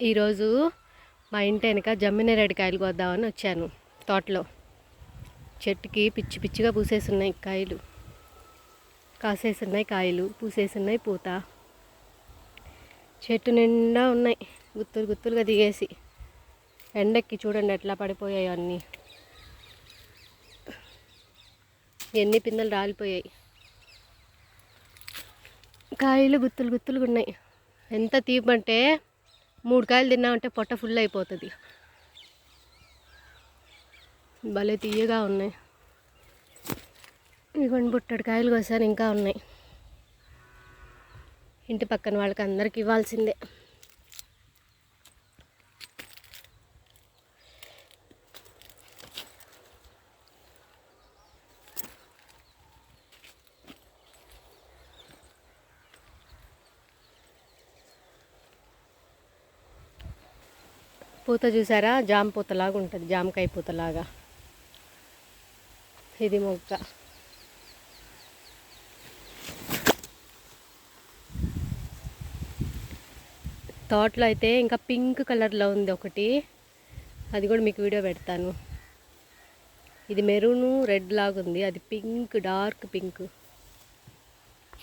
ఈరోజు మా ఇంటి వెనక జమ్మినేరేడు కొద్దామని వచ్చాను. తోటలో చెట్టుకి పిచ్చి పిచ్చిగా పూసేసున్నాయి కాయలు. కాసేసున్నాయి కాయలు పూసేసున్నాయి పూత. చెట్టు నిండా ఉన్నాయి. గుత్తులు గుత్తులుగా దిగేసి. ఎండెక్కి చూడండి ఎట్లా పడిపోయాయి అన్నీ. ఎన్ని పిందెలు రాలిపోయాయి. కాయలు గుత్తులు గుత్తులుగా ఉన్నాయి. ఎంత తీపంటే మూడు కాయలు తిన్నామంటే పొట్ట ఫుల్ అయిపోతుంది. భలే తీయగా ఉన్నాయి. ఇవన్నీ బుట్టడి కాయలు కోసాను ఇంకా ఉన్నాయి. ఇంటి పక్కన వాళ్ళకి అందరికి ఇవ్వాల్సిందే. పూత చూసారా? జామ పూతలాగా ఉంటుంది జామకాయ పూతలాగా. ఇది మొక్క తోటలో అయితే ఇంకా పింక్ కలర్లో ఉంది ఒకటి. అది కూడా మీకు వీడియో పెడతాను. ఇది మెరూను రెడ్ లాగా ఉంది అది పింక్ డార్క్ పింక్.